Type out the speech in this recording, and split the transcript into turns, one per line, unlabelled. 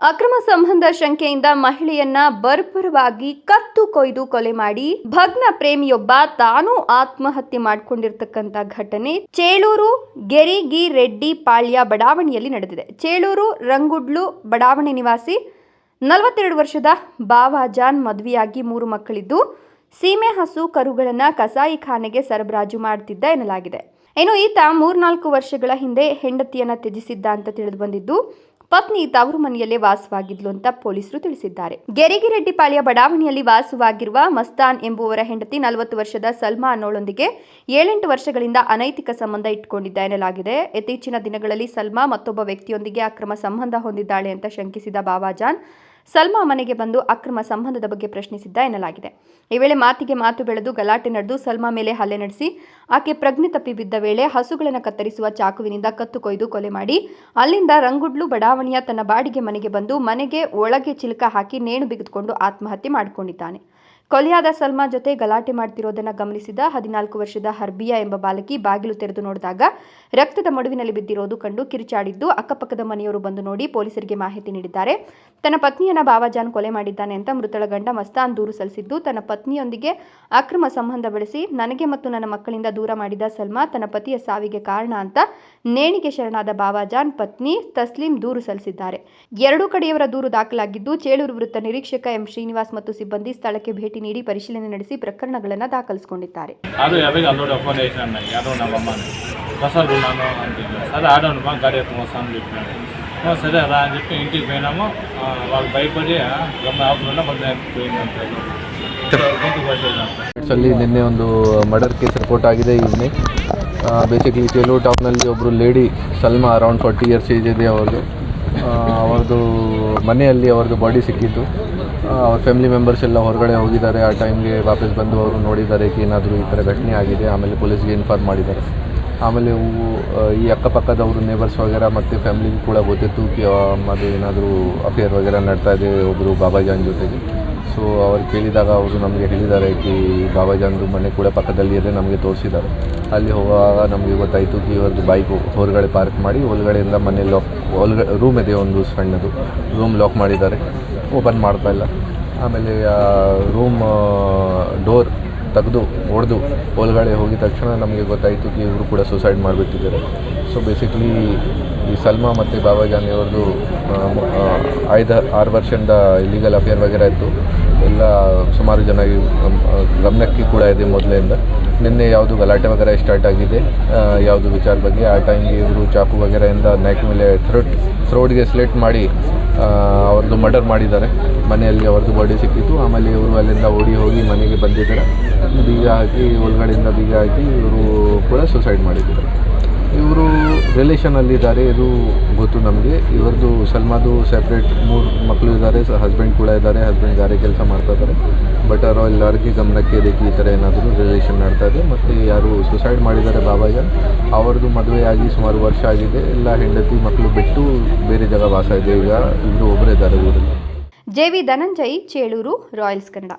ಅಕ್ರಮ ಸಂಬಂಧ ಶಂಕೆಯಿಂದ ಮಹಿಳೆಯನ್ನ ಬರ್ಬರವಾಗಿ ಕತ್ತು ಕೊಯ್ದು ಕೊಲೆ ಮಾಡಿ ಭಗ್ನ ಪ್ರೇಮಿಯೊಬ್ಬ ತಾನೂ ಆತ್ಮಹತ್ಯೆ ಮಾಡಿಕೊಂಡಿರ್ತಕ್ಕಂಥ ಘಟನೆ ಚೇಳೂರು ಗೆರಿಗಿ ರೆಡ್ಡಿ ಪಾಳ್ಯ ಬಡಾವಣೆಯಲ್ಲಿ ನಡೆದಿದೆ. ಚೇಳೂರು ರಂಗುಡ್ಲು ಬಡಾವಣೆ ನಿವಾಸಿ, ನಲವತ್ತೆರಡು ವರ್ಷದ ಬಾವಾಜಾನ್ ಮದುವೆಯಾಗಿ ಮೂರು ಮಕ್ಕಳಿದ್ದು, ಸೀಮೆ ಹಸು ಕರುಗಳನ್ನು ಕಸಾಯಿಖಾನೆಗೆ ಸರಬರಾಜು ಮಾಡ್ತಿದ್ದ ಎನ್ನಲಾಗಿದೆ. ಇನ್ನು ಈತ ಮೂರ್ನಾಲ್ಕು ವರ್ಷಗಳ ಹಿಂದೆ ಹೆಂಡತಿಯನ್ನ ತ್ಯಜಿಸಿದ್ದ ಅಂತ ತಿಳಿದು ಬಂದಿದ್ದು ಪತ್ನಿ ತವರು ಮನೆಯಲ್ಲೇ ವಾಸವಾಗಿದ್ಲು ಅಂತ ಪೊಲೀಸರು ತಿಳಿಸಿದ್ದಾರೆ. ಗೆರಿಗಿರೆಡ್ಡಿಪಾಳ್ಯ ಬಡಾವಣೆಯಲ್ಲಿ ವಾಸವಾಗಿರುವ ಮಸ್ತಾನ್ ಎಂಬುವರ ಹೆಂಡತಿ ನಲವತ್ತು ವರ್ಷದ ಸಲ್ಮಾ ಅನ್ನೋಳೊಂದಿಗೆ ಏಳೆಂಟು ವರ್ಷಗಳಿಂದ ಅನೈತಿಕ ಸಂಬಂಧ ಇಟ್ಟುಕೊಂಡಿದ್ದ ಎನ್ನಲಾಗಿದೆ. ಇತ್ತೀಚಿನ ದಿನಗಳಲ್ಲಿ ಸಲ್ಮಾ ಮತ್ತೊಬ್ಬ ವ್ಯಕ್ತಿಯೊಂದಿಗೆ ಅಕ್ರಮ ಸಂಬಂಧ ಹೊಂದಿದ್ದಾಳೆ ಅಂತ ಶಂಕಿಸಿದ ಬಾವಾಜಾನ್ ಸಲ್ಮಾ ಮನೆಗೆ ಬಂದು ಅಕ್ರಮ ಸಂಬಂಧದ ಬಗ್ಗೆ ಪ್ರಶ್ನಿಸಿದ್ದ ಎನ್ನಲಾಗಿದೆ. ಈ ವೇಳೆ ಮಾತಿಗೆ ಮಾತು ಬೆಳೆದು ಗಲಾಟೆ ನಡೆದು ಸಲ್ಮಾ ಮೇಲೆ ಹಲ್ಲೆ ನಡೆಸಿ, ಆಕೆ ಪ್ರಜ್ಞೆ ತಪ್ಪಿ ಬಿದ್ದ ವೇಳೆ ಹಸುಗಳನ್ನು ಕತ್ತರಿಸುವ ಚಾಕುವಿನಿಂದ ಕತ್ತು ಕೊಯ್ದು ಕೊಲೆ ಮಾಡಿ, ಅಲ್ಲಿಂದ ರಂಗುಡ್ಲು ಬಡಾವಣೆಯ ತನ್ನ ಬಾಡಿಗೆ ಮನೆಗೆ ಬಂದು ಮನೆಗೆ ಒಳಗೆ ಚಿಲಕ ಹಾಕಿ ನೇಣು ಬಿಗಿದುಕೊಂಡು ಆತ್ಮಹತ್ಯೆ ಮಾಡಿಕೊಂಡಿದ್ದಾನೆ. ಕೊಲೆಯಾದ ಸಲ್ಮಾ ಜೊತೆ ಗಲಾಟೆ ಮಾಡ್ತಿರೋದನ್ನ ಗಮನಿಸಿದ ಹದಿನಾಲ್ಕು ವರ್ಷದ ಹರ್ಬಿಯಾ ಎಂಬ ಬಾಲಕಿ ಬಾಗಿಲು ತೆರೆದು ನೋಡಿದಾಗ ರಕ್ತದ ಮಡುವಿನಲ್ಲಿ ಬಿದ್ದಿರೋದು ಕಂಡು ಕಿರುಚಾಡಿದ್ದು ಅಕ್ಕಪಕ್ಕದ ಮನೆಯವರು ಬಂದು ನೋಡಿ ಪೊಲೀಸರಿಗೆ ಮಾಹಿತಿ ನೀಡಿದ್ದಾರೆ. ತನ್ನ ಪತ್ನಿಯನ್ನ ಬಾಬಾಜಾನ್ ಕೊಲೆ ಮಾಡಿದ್ದಾನೆ ಅಂತ ಮೃತಳ ಗಂಡ ಮಸ್ತಾನ್ ದೂರು ಸಲ್ಲಿಸಿದ್ದು, ತನ್ನ ಪತ್ನಿಯೊಂದಿಗೆ ಅಕ್ರಮ ಸಂಬಂಧ ಬೆಳೆಸಿ ನನಗೆ ಮತ್ತು ನನ್ನ ಮಕ್ಕಳಿಂದ ದೂರ ಮಾಡಿದ ಸಲ್ಮಾ ತನ್ನ ಪತಿಯ ಸಾವಿಗೆ ಕಾರಣ ಅಂತ ನೇಣಿಗೆ ಶರಣಾದ ಬಾಬಾಜಾನ್ ಪತ್ನಿ ತಸ್ಲೀಂ ದೂರು ಸಲ್ಲಿಸಿದ್ದಾರೆ. ಎರಡೂ ಕಡೆಯವರ ದೂರು ದಾಖಲಾಗಿದ್ದು, ಚೇಳೂರು ವೃತ್ತ ನಿರೀಕ್ಷಕ ಎಂ ಶ್ರೀನಿವಾಸ್ ಮತ್ತು ಸಿಬ್ಬಂದಿ ಸ್ಥಳಕ್ಕೆ ಭೇಟಿ ನೀಡಿ ಪರಿಶೀಲನೆ ನಡೆಸಿ ಪ್ರಕರಣಗಳನ್ನು ದಾಖಲಿಸಿಕೊಂಡಿದ್ದಾರೆ
ಅದು ಯಾವಾಗ ಅಲ್ಲೋಡಿ ಫೋನ್ చేసిన అన్నయ్య యాదవ్ నా బొమ్మని ప్రసాద్ ఉన్నాను అంటుంది సరే ఆడను మా గాడి ఎత్తు వస్తాను చెప్పినాడు "ఓ, సరే రా అని చెప్పి ఇంటికి పోయినాము ఆ, వాళ్ళు భయపడి గమ్మ అవతల ಬಂದು పోయిందంటే గొంతు పట్టేదంటే
ಅಲ್ಲಿ ನಿನ್ನೆ ಒಂದು ಮರ್ಡರ್ ಕೇಸ್ ರಿಪೋರ್ಟ್ ಆಗಿದೆ ಈವ್ನಿಂಗ್ ಬೇಸಿಕ್ಲಿ ಚೇಲು ಟೌನಲ್ಲಿ ಒಬ್ಬರು lady Salma around forty years age ಇದೆ ಅವ್ರದ್ದು ಆ, ಅವ್ರದ್ದು ಮನೆಯಲ್ಲಿ ಅವ್ರದ್ದು ಬಾಡಿ ಸಿಕ್ಕಿತ್ತು ಅವ್ರ ಫ್ಯಾಮಿಲಿ ಮೆಂಬರ್ಸ್ ಎಲ್ಲ ಹೊರಗಡೆ ಹೋಗಿದ್ದಾರೆ. ಆ ಟೈಮ್ಗೆ ವಾಪಸ್ ಬಂದು ಅವರು ನೋಡಿದ್ದಾರೆ ಏನಾದರೂ ಈ ಥರ ಘಟನೆ ಆಗಿದೆ. ಆಮೇಲೆ ಪೊಲೀಸ್ಗೆ ಇನ್ಫಾರ್ಮ್ ಮಾಡಿದ್ದಾರೆ. ಆಮೇಲೆ ಈ ಅಕ್ಕಪಕ್ಕದವರು ನೇಬರ್ಸ್ ವಗೇರ ಮತ್ತು ಫ್ಯಾಮಿಲಿಗೂ ಕೂಡ ಗೊತ್ತಿತ್ತು ಕಿ ಅದು ಏನಾದರೂ ಅಫೇರ್ ವಗೇರ ನಡ್ತಾ ಇದೆ. ಒಬ್ಬರು ಬಾಬಾಜಾನ್ ಜೊತೆಗೆ. ಸೊ ಅವ್ರು ಕೇಳಿದಾಗ ಅವರು ನಮಗೆ ಹೇಳಿದ್ದಾರೆ ಕಿ ಬಾಬಾಜಾನ್ದು ಮನೆ ಕೂಡ ಪಕ್ಕದಲ್ಲಿ ಇದೆ, ನಮಗೆ ತೋರಿಸಿದ್ದಾರೆ. ಅಲ್ಲಿ ಹೋಗುವಾಗ ನಮಗೆ ಗೊತ್ತಾಯಿತು ಕಿ ಇವ್ರದ್ದು ಬೈಕು ಹೊರಗಡೆ ಪಾರ್ಕ್ ಮಾಡಿ ಒಳಗಡೆಯಿಂದ ಮನೆ ಲಾಕ್ ಒಳಗಡೆ ರೂಮ್ ಇದೆ ಒಂದು ಸಣ್ಣದು. ರೂಮ್ ಲಾಕ್ ಮಾಡಿದ್ದಾರೆ. ಓಪನ್ ಮಾಡ್ತಾ ಇಲ್ಲ. ಆಮೇಲೆ ರೂಮ್ ಡೋರ್ ತೆಗೆದು ಹೊಡೆದು ಒಳಗಡೆ ಹೋಗಿದ ತಕ್ಷಣ ನಮಗೆ ಗೊತ್ತಾಯಿತು ಕಿ ಇವರು ಕೂಡ ಸುಸೈಡ್ ಮಾಡಿಬಿಟ್ಟಿದ್ದಾರೆ. ಸೊ ಬೇಸಿಕ್ಲಿ ಈ ಸಲ್ಮಾ ಮತ್ತು ಬಾಬಾಜಾನ್ ಐದು, ಆರು ವರ್ಷದಿಂದ ಇಲ್ಲಿಗಲ್ ಅಫೇರ್ ವಗೇರ ಇತ್ತು. ಎಲ್ಲ ಸುಮಾರು ಜನ ಗಮ್- ಗಮನಕ್ಕೆ ಕೂಡ ಇದೆ ಮೊದಲಿಂದ. ನಿನ್ನೆ ಯಾವುದು ಗಲಾಟೆ ವಗೇರ ಸ್ಟಾರ್ಟ್ ಆಗಿದೆ ಯಾವುದು ವಿಚಾರ ಬಗ್ಗೆ, ಆ ಟೈಮ್ಗೆ ಇವರು ಚಾಕು ವಗೇರೆಯಿಂದ ನೆಕ್ ಮೇಲೆ ಥ್ರೋಟ್ ಥ್ರೋಟ್ಗೆ ಸ್ಲೇಟ್ ಮಾಡಿ ಅವ್ರದ್ದು ಮರ್ಡರ್ ಮಾಡಿದ್ದಾರೆ. ಮನೆಯಲ್ಲಿ ಅವ್ರದ್ದು ಬಾಡಿ ಸಿಕ್ಕಿತ್ತು. ಆಮೇಲೆ ಇವರು ಅಲ್ಲಿಂದ ಓಡಿ ಹೋಗಿ ಮನೆಗೆ ಬಂದಿದ್ದಾರೆ. ಬೀಗ ಹಾಕಿ ಒಳಗಡೆಯಿಂದ ಬೀಗ ಹಾಕಿ ಇವರು ಕೂಡ ಸುಸೈಡ್ ಮಾಡಿದ್ದಾರೆ. ಇವರು ರಿಲೇಷನಲ್ಲಿದ್ದಾರೆ ಇದು ಗೊತ್ತು ನಮಗೆ. ಇವರದು ಸಲ್ಮಾದು ಸೆಪ್ರೇಟ್ ಮೂರು ಮಕ್ಕಳು ಇದ್ದಾರೆ ಹಸ್ಬೆಂಡ್ ಕೂಡ ಇದ್ದಾರೆ ಹಸ್ಬೆಂಡ್ ಗಾರೆ ಕೆಲಸ ಮಾಡ್ತಾ ಇದ್ದಾರೆ ಬಟ್ ಅವರು ಎಲ್ಲರಿಗೆ ಗಮನಕ್ಕೆ ಇದಕ್ಕೆ ಈ ಥರ ಏನಾದರೂ ರಿಲೇಷನ್ ನಡ್ತಾ ಇದೆ. ಮತ್ತು ಯಾರು ಸುಸೈಡ್ ಮಾಡಿದ್ದಾರೆ ಅವರದು ಅವ್ರದ್ದು ಮದುವೆಯಾಗಿ ಸುಮಾರು ವರ್ಷ ಆಗಿದೆ. ಎಲ್ಲ ಹೆಂಡತಿ ಮಕ್ಕಳು ಬಿಟ್ಟು ಬೇರೆ ಜಾಗ ವಾಸ ಇದೆ. ಈಗ ಇವರು ಒಬ್ಬರೇ ಇದ್ದಾರೆ ಊರಲ್ಲಿ.
JV Dhananjay, Chelur, royals Kannada.